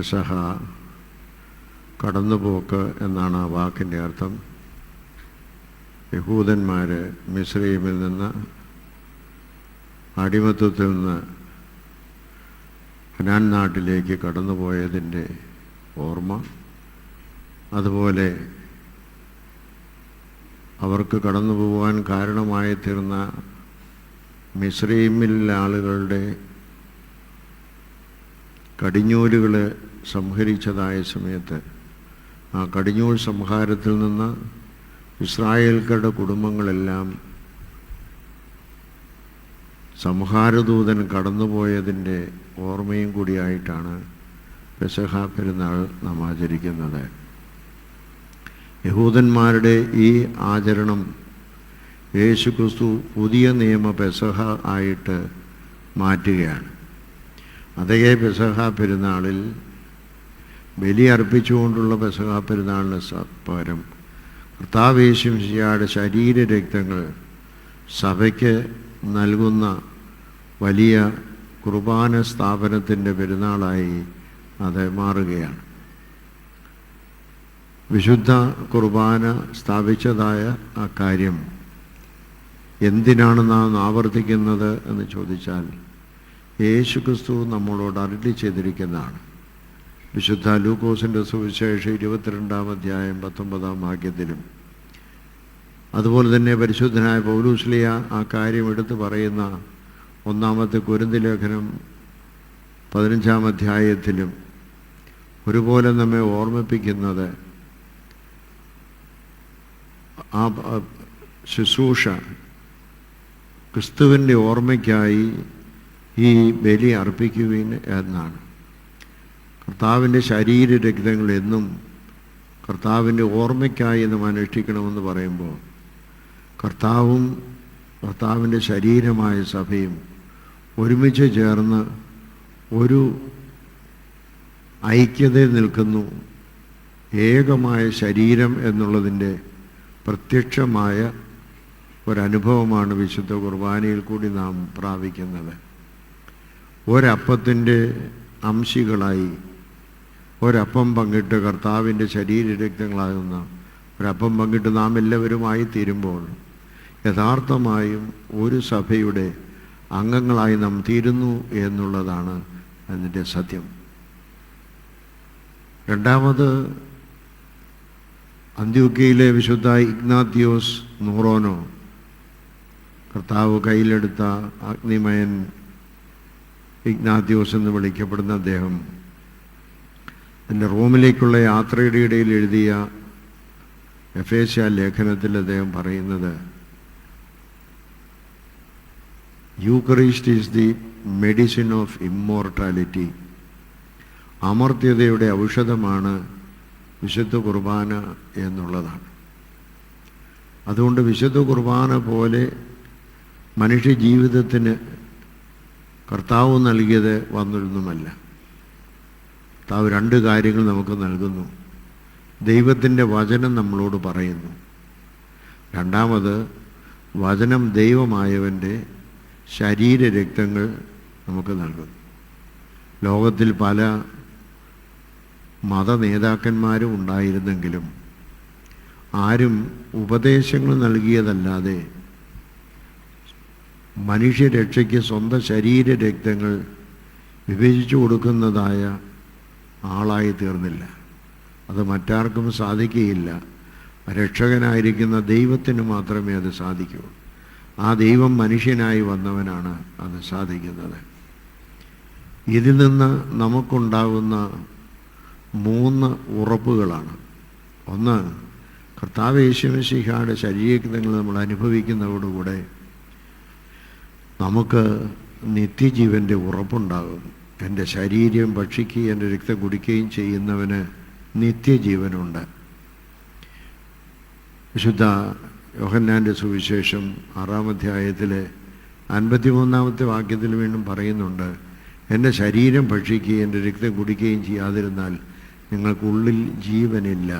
പെസഹ കടന്നുപോക്ക് എന്നാണ് ആ വാക്കിന്റെ അർത്ഥം. യഹൂദന്മാർ മിശ്രീമിൽ നിന്ന് അടിമത്വത്തിൽ നിന്ന് ഹനാൻ നാട്ടിലേക്ക് കടന്നുപോയതിന്റെ ഓർമ്മ. അതുപോലെ അവർക്ക് കടന്നു പോകാൻ കാരണമായി തീർന്ന മിശ്രീമിൽ ആളുകളുടെ കടിഞ്ഞൂലുകൾ സംഹരിച്ചതായ സമയത്ത് ആ കടിഞ്ഞൂൾ സംഹാരത്തിൽ നിന്ന് ഇസ്രായേൽക്കാരുടെ കുടുംബങ്ങളെല്ലാം സംഹാരദൂതൻ കടന്നുപോയതിന്റെ ഓർമ്മയും കൂടിയായിട്ടാണ് പെസഹ പെരുന്നാൾ നാം ആചരിക്കുന്നത്. യഹൂദന്മാരുടെ ഈ ആചരണം യേശുക്രിസ്തു പുതിയ നിയമ പെസഹ ആയിട്ട് മാറ്റുകയാണ്. അതേ പെസഹ പെരുന്നാളിൽ ബലി അർപ്പിച്ചുകൊണ്ടുള്ള പെസഹാ പെരുന്നാളിന് പകരം കർത്താവേശും ശരീര രക്തങ്ങൾ സഭയ്ക്ക് നൽകുന്ന വലിയ കുർബാന സ്ഥാപനത്തിന്റെ പെരുന്നാളായി അത് മാറുകയാണ്. വിശുദ്ധ കുർബാന സ്ഥാപിച്ചതായ ആ കാര്യം എന്തിനാണ് നാം ആവർത്തിക്കുന്നത് എന്ന് ചോദിച്ചാൽ യേശുക്രിസ്തു നമ്മളോട് അരളി ചെയ്തിരിക്കുന്നതാണ്. വിശുദ്ധ ലൂക്കോസിന്റെ സുവിശേഷം ഇരുപത്തിരണ്ടാം അധ്യായം പത്തൊമ്പതാം വാക്യത്തിലും. അതുപോലെ തന്നെ പരിശുദ്ധനായ പൗലൂസ്ലിയ ആ കാര്യം എടുത്തു പറയുന്ന ഒന്നാമത്തെ കുരുന്തി ലേഖനം പതിനഞ്ചാം അധ്യായത്തിലും ഒരുപോലെ നമ്മെ ഓർമ്മിപ്പിക്കുന്നത് ആ ശുശ്രൂഷ ക്രിസ്തുവിന്റെ ഓർമ്മയ്ക്കായി ഈ ബലി അർപ്പിക്കുവിൻ എന്നാണ്. കർത്താവിന്റെ ശരീര രക്തങ്ങൾ എന്നും കർത്താവിന്റെ ഓർമ്മയ്ക്കായി നാം അനുഷ്ഠിക്കണമെന്ന് പറയുമ്പോൾ കർത്താവും കർത്താവിന്റെ ശരീരമായ സഭയും ഒരുമിച്ച് ചേർന്ന് ഒരു ഐക്യതയിൽ നിൽക്കുന്നു. ഏകമായ ശരീരം എന്നുള്ളതിന്റെ പ്രത്യക്ഷമായ ഒരനുഭവമാണ് വിശുദ്ധ കുർബാനയിൽ കൂടി നാം പ്രാപിക്കുന്നത്. ഒരപ്പത്തിന്റെ അംശികളായി ഒരപ്പം പങ്കിട്ട് കർത്താവിന്റെ ശരീരരക്തങ്ങളാകുന്ന ഒരപ്പം പങ്കിട്ട് നാം എല്ലാവരുമായി തീരുമ്പോൾ യഥാർത്ഥമായും ഒരു സഭയുടെ അംഗങ്ങളായി നാം തീരുന്നു എന്നുള്ളതാണ് അതിന്റെ സത്യം. രണ്ടാമത് അന്ത്യോക്കയിലെ വിശുദ്ധ ഇഗ്നാത്തിയോസ് നൂറോനോ കർത്താവ് കയ്യിലെടുത്ത അഗ്നിമയൻ ഇഗ്നാത്തിയോസ് എന്ന് വിളിക്കപ്പെടുന്ന അദ്ദേഹം എന്റെ റോമിലേക്കുള്ള യാത്രയുടെ ഇടയിൽ എഴുതിയ എഫേസ്യ ലേഖനത്തിൽ അദ്ദേഹം പറയുന്നത് Eucharist is the medicine of immortality. അമർത്യതയുടെ ഔഷധമാണ് വിശുദ്ധ കുർബാന എന്നുള്ളതാണ്. അതുകൊണ്ട് വിശുദ്ധ കുർബാന പോലെ മനുഷ്യ ജീവിതത്തിന് കർത്താവ് നൽകിയത് വന്നൊരുന്നുമല്ല. കർത്താവ് രണ്ട് കാര്യങ്ങൾ നമുക്ക് നൽകുന്നു. ദൈവത്തിന്റെ വചനം നമ്മളോട് പറയുന്നു. രണ്ടാമത് വചനം ദൈവമായവന്റെ ശരീര രക്തങ്ങൾ നമുക്ക് നൽകുന്നു. ലോകത്തിൽ പല മത നേതാക്കന്മാരും ഉണ്ടായിരുന്നെങ്കിലും ആരും ഉപദേശങ്ങൾ നൽകിയതല്ലാതെ മനുഷ്യരക്ഷയ്ക്ക് സ്വന്തം ശരീര രക്തങ്ങൾ വിഭജിച്ചു കൊടുക്കുന്നതായ ആളായി തീർന്നില്ല. അത് മറ്റാർക്കും സാധിക്കുകയില്ല. രക്ഷകനായിരിക്കുന്ന ദൈവത്തിന് മാത്രമേ അത് സാധിക്കൂ ആ ദൈവം മനുഷ്യനായി വന്നവനാണ് അത് സാധിക്കുന്നത്. ഇതിൽ നിന്ന് നമുക്കുണ്ടാകുന്ന മൂന്ന് ഉറപ്പുകളാണ്. ഒന്ന് കർത്താവ് യേശുമിശിഹായുടെ ശരീരങ്ങൾ നമ്മൾ അനുഭവിക്കുന്നതോടുകൂടെ നമുക്ക് നിത്യജീവന്റെ ഉറപ്പുണ്ടാകും എന്റെ ശരീരം ഭക്ഷിക്കുകയും എന്റെ രക്തം കുടിക്കുകയും ചെയ്യുന്നവന് നിത്യജീവനുണ്ട്. വിശുദ്ധ യോഹന്നാന്റെ സുവിശേഷം ആറാം അധ്യായത്തിലെ അൻപത്തിമൂന്നാമത്തെ വാക്യത്തിൽ വീണ്ടും പറയുന്നുണ്ട് എന്റെ ശരീരം ഭക്ഷിക്കുകയും എന്റെ രക്തം കുടിക്കുകയും ചെയ്യാതിരുന്നാൽ നിങ്ങൾക്കുള്ളിൽ ജീവനില്ല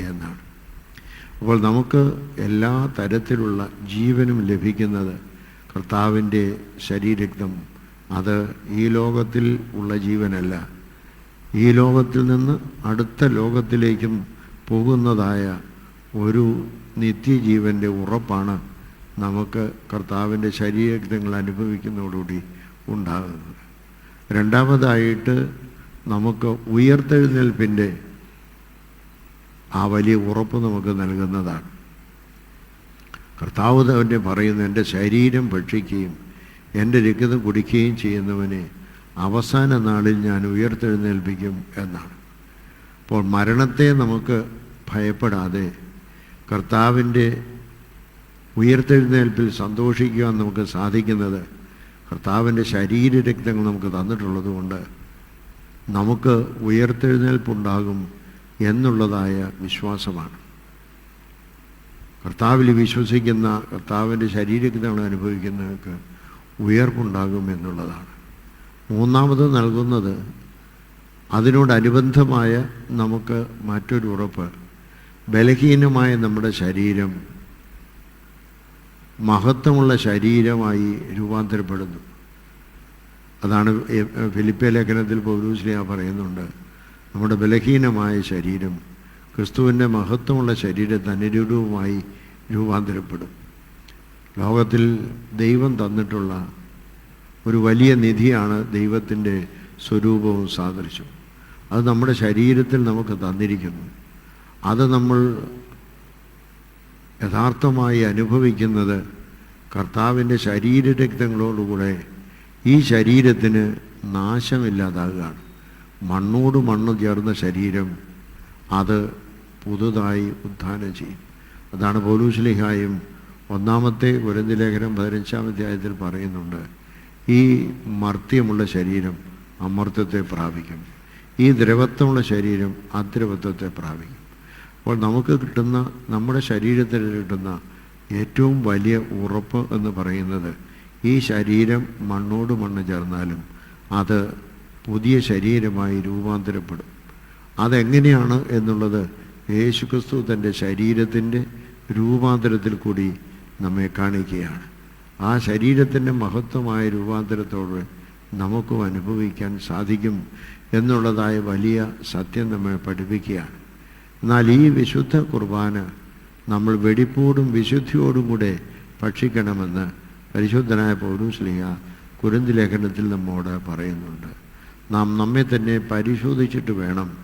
എന്നാണ്. അപ്പോൾ നമുക്ക് എല്ലാ തരത്തിലുള്ള ജീവനും ലഭിക്കുന്നത് കർത്താവിന്റെ ശരീരക്തം അത് ഈ ലോകത്തിൽ ഉള്ള ജീവനല്ല. ഈ ലോകത്തിൽ നിന്ന് അടുത്ത ലോകത്തിലേക്കും പോകുന്നതായ ഒരു നിത്യജീവന്റെ ഉറപ്പാണ് നമുക്ക് കർത്താവിന്റെ ശരീരങ്ങൾ അനുഭവിക്കുന്നതോടുകൂടി ഉണ്ടാകുന്നത്. രണ്ടാമതായിട്ട് നമുക്ക് ഉയർത്തെഴുന്നേൽപ്പിന്റെ ആ വലിയ ഉറപ്പ് നമുക്ക് നൽകുന്നതാണ്. കർത്താവ് തന്നെ പറയുന്ന എന്റെ ശരീരം ഭക്ഷിക്കുകയും എന്റെ രക്തം കുടിക്കുകയും ചെയ്യുന്നവനെ അവസാന നാളിൽ ഞാൻ ഉയർത്തെഴുന്നേൽപ്പിക്കും എന്നാണ്. അപ്പോൾ മരണത്തെ നമുക്ക് ഭയപ്പെടാതെ കർത്താവിന്റെ ഉയർത്തെഴുന്നേൽപ്പിൽ സന്തോഷിക്കുവാൻ നമുക്ക് സാധിക്കുന്നത് കർത്താവിന്റെ ശരീരരക്തങ്ങൾ നമുക്ക് തന്നിട്ടുള്ളത് കൊണ്ട് നമുക്ക് ഉയർത്തെഴുന്നേൽപ്പുണ്ടാകും എന്നുള്ളതായ വിശ്വാസമാണ്. കർത്താവിൽ വിശ്വസിക്കുന്ന കർത്താവിന്റെ ശരീരരക്തങ്ങൾ അനുഭവിക്കുന്നവർക്ക് ഉയർപ്പുണ്ടാകും എന്നുള്ളതാണ് മൂന്നാമത് നൽകുന്നത് അതിനോടനുബന്ധമായ നമുക്ക് മറ്റൊരു ഉറപ്പ്. ബലഹീനമായ നമ്മുടെ ശരീരം മഹത്വമുള്ള ശരീരമായി രൂപാന്തരപ്പെടുന്നു. അതാണ് ഫിലിപ്പ ലേഖനത്തിൽ പൗരൂസ്ലിയ പറയുന്നുണ്ട്. നമ്മുടെ ബലഹീനമായ ശരീരം ക്രിസ്തുവിന്റെ മഹത്വമുള്ള ശരീരത്തെ അനുരൂപമായി രൂപാന്തരപ്പെടും. ലോകത്തിൽ ദൈവം തന്നിട്ടുള്ള ഒരു വലിയ നിധിയാണ് ദൈവത്തിന്റെ സ്വരൂപവും സാദൃശ്യവും. അത് നമ്മുടെ ശരീരത്തിൽ നമുക്ക് തന്നിരിക്കുന്നു. അത് നമ്മൾ യഥാർത്ഥമായി അനുഭവിക്കുന്നത് കർത്താവിന്റെ ശരീരരക്തങ്ങളോടുകൂടെ ഈ ശരീരത്തിന് നാശമില്ലാതാകുകയാണ്. മണ്ണോട് മണ്ണ് ചേർന്ന ശരീരം അത് പുതുതായി ഉത്ഥാനം ചെയ്യും. അതാണ് പൗലൂസ്ലിഹായും ഒന്നാമത്തെ ഉരന്തി ലേഖനം പതിനഞ്ചാം അധ്യായത്തിൽ പറയുന്നുണ്ട് ഈ മർത്യമുള്ള ശരീരം അമർത്യത്തെ പ്രാപിക്കും. ഈ ദ്രവത്വമുള്ള ശരീരം അദ്രവത്വത്തെ പ്രാപിക്കും. അപ്പോൾ നമുക്ക് കിട്ടുന്ന നമ്മുടെ ശരീരത്തിൽ കിട്ടുന്ന ഏറ്റവും വലിയ ഉറപ്പ് എന്ന് പറയുന്നത് ഈ ശരീരം മണ്ണോട് മണ്ണ് ചേർന്നാലും അത് പുതിയ ശരീരമായി രൂപാന്തരപ്പെടും. അതെങ്ങനെയാണ് എന്നുള്ളത് യേശുക്രിസ്തു തന്റെ ശരീരത്തിന്റെ രൂപാന്തരത്തിൽ കൂടി നമ്മെ കാണിക്കുകയാണ്. ആ ശരീരത്തിന്റെ മഹത്വമായ രൂപാന്തരത്തോട് നമുക്കും അനുഭവിക്കാൻ സാധിക്കും എന്നുള്ളതായ വലിയ സത്യം നമ്മെ പഠിപ്പിക്കുകയാണ്. എന്നാൽ ഈ വിശുദ്ധ കുർബാന നമ്മൾ വെടിപ്പോടും വിശുദ്ധിയോടും കൂടെ ഭക്ഷിക്കണമെന്ന് പരിശുദ്ധനായ പൗരൂസ്ലിഹ കുരുന്തി ലേഖനത്തിൽ നമ്മോട് പറയുന്നുണ്ട്. നാം നമ്മെ തന്നെ പരിശോധിച്ചിട്ട് വേണം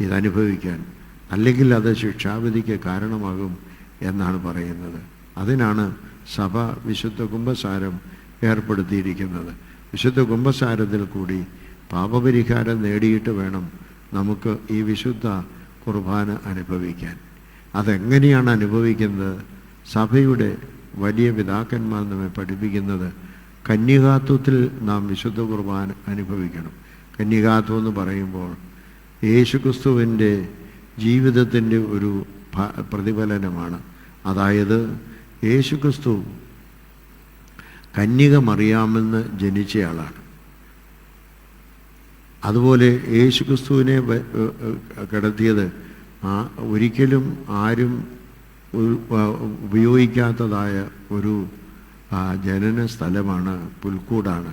ഇതനുഭവിക്കാൻ. അല്ലെങ്കിൽ അത് ശിക്ഷാവിധിക്ക് കാരണമാകും എന്നാണ് പറയുന്നത്. അതിനാണ് സഭ വിശുദ്ധ കുംഭസാരം ഏർപ്പെടുത്തിയിരിക്കുന്നത്. വിശുദ്ധ കുംഭസാരത്തിൽ കൂടി പാപപരിഹാരം നേടിയിട്ട് വേണം നമുക്ക് ഈ വിശുദ്ധ കുർബാന അനുഭവിക്കാൻ. അതെങ്ങനെയാണ് അനുഭവിക്കുന്നത്? സഭയുടെ വലിയ പിതാക്കന്മാർ നമ്മെ പഠിപ്പിക്കുന്നത് കന്യകാത്വത്തിൽ നാം വിശുദ്ധ കുർബാന അനുഭവിക്കണം. കന്യകാത്വം എന്ന് പറയുമ്പോൾ യേശുക്രിസ്തുവിന്റെ ജീവിതത്തിന്റെ ഒരു പ്രതിഫലനമാണ്. അതായത് യേശുക്രിസ്തു കന്യക മറിയാമെന്ന് ജനിച്ചയാളാണ്. അതുപോലെ യേശുക്രിസ്തുവിനെ കിടത്തിയത് ഒരിക്കലും ആരും ഉപയോഗിക്കാത്തതായ ഒരു ജനന സ്ഥലമാണ് പുൽക്കൂടാണ്.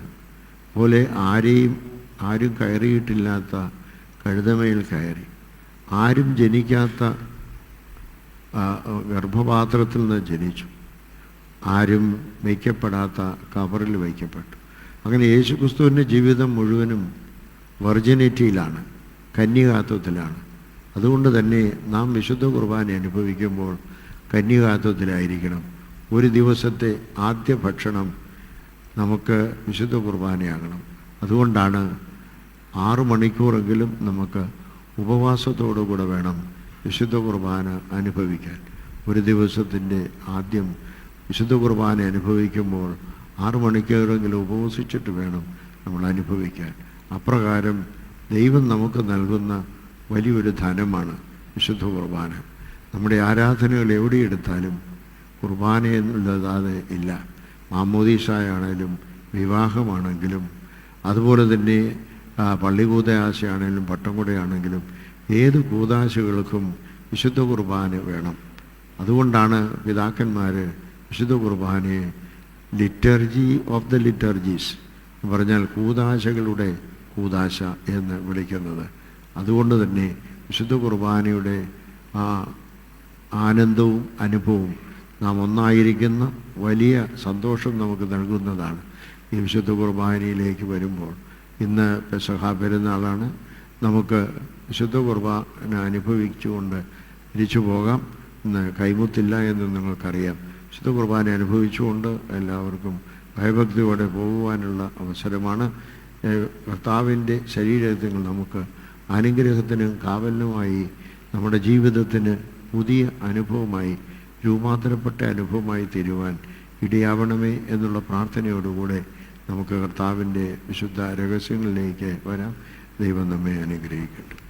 പോലെ ആരെയും ആരും കയറിയിട്ടില്ലാത്ത കഴുതമയിൽ കയറി ആരും ജനിക്കാത്ത ഗർഭപാത്രത്തിൽ നിന്ന് ജനിച്ചു. ആരും വയ്ക്കപ്പെടാത്ത കവറിൽ വയ്ക്കപ്പെട്ടു. അങ്ങനെ യേശുക്രിസ്തുവിന്റെ ജീവിതം മുഴുവനും വെർജിനിറ്റിയിലാണ് കന്യകാത്വത്തിലാണ്. അതുകൊണ്ട് തന്നെ നാം വിശുദ്ധ കുർബാന അനുഭവിക്കുമ്പോൾ കന്യകാത്വത്തിലായിരിക്കണം. ഒരു ദിവസത്തെ ആദ്യ ഭക്ഷണം നമുക്ക് വിശുദ്ധ കുർബാനയാകണം. അതുകൊണ്ടാണ് ആറു മണിക്കൂറെങ്കിലും നമുക്ക് ഉപവാസത്തോടു കൂടെ വേണം വിശുദ്ധ കുർബാന അനുഭവിക്കാൻ. ഒരു ദിവസത്തിന്റെ ആദ്യം വിശുദ്ധ കുർബാന അനുഭവിക്കുമ്പോൾ ആറു മണിക്കൂറെങ്കിലും ഉപവസിച്ചിട്ട് വേണം നമ്മൾ അനുഭവിക്കാൻ. അപ്രകാരം ദൈവം നമുക്ക് നൽകുന്ന വലിയൊരു ധനമാണ് വിശുദ്ധ കുർബാന. നമ്മുടെ ആരാധനകൾ എവിടെയെടുത്താലും കുർബാന എന്നുള്ളതാതെ ഇല്ല. മാമോദീസായാണേലും വിവാഹമാണെങ്കിലും അതുപോലെ തന്നെ പള്ളികൂതാശയാണെങ്കിലും പള്ളി കൂതാശയാണെങ്കിലും പട്ടം കൂടെയാണെങ്കിലും ഏത് കൂതാശകൾക്കും വിശുദ്ധ കുർബാന വേണം. അതുകൊണ്ടാണ് പിതാക്കന്മാർ വിശുദ്ധ കുർബാനയെ ലിറ്റർജി ഓഫ് ദ ലിറ്റർജീസ് എന്ന് പറഞ്ഞാൽ കൂതാശകളുടെ കൂതാശ എന്ന് വിളിക്കുന്നത്. അതുകൊണ്ട് തന്നെ വിശുദ്ധ കുർബാനയുടെ ആ ആനന്ദവും അനുഭവവും നാം ഒന്നായിരിക്കുന്ന വലിയ സന്തോഷം നമുക്ക് നൽകുന്നതാണ്. ഈ വിശുദ്ധ കുർബാനയിലേക്ക് വരുമ്പോൾ ഇന്ന് പെസഹ പെരുന്നാളാണ്. നമുക്ക് വിശുദ്ധ കുർബാന അനുഭവിച്ചുകൊണ്ട് തിരിച്ചു പോകാം. ഇന്ന് കൈമുത്തില്ല എന്ന് നിങ്ങൾക്കറിയാം. വിശുദ്ധ കുർബാന അനുഭവിച്ചുകൊണ്ട് എല്ലാവർക്കും ഭയഭക്തിയോടെ പോകുവാനുള്ള അവസരമാണ്. കർത്താവിന്റെ ശരീരത്തിൽ നമുക്ക് അനുഗ്രഹത്തിനും കാവലിനുമായി നമ്മുടെ ജീവിതത്തിന് പുതിയ അനുഭവമായി രൂപാന്തരപ്പെട്ട അനുഭവമായി തീരുവാൻ ഇടയാവണമേ എന്നുള്ള പ്രാർത്ഥനയോടുകൂടെ നമുക്ക് കർത്താവിന്റെ വിശുദ്ധ രഹസ്യങ്ങളിലേക്ക് വരാം. ദൈവം നമ്മെ അനുഗ്രഹിക്കട്ടെ.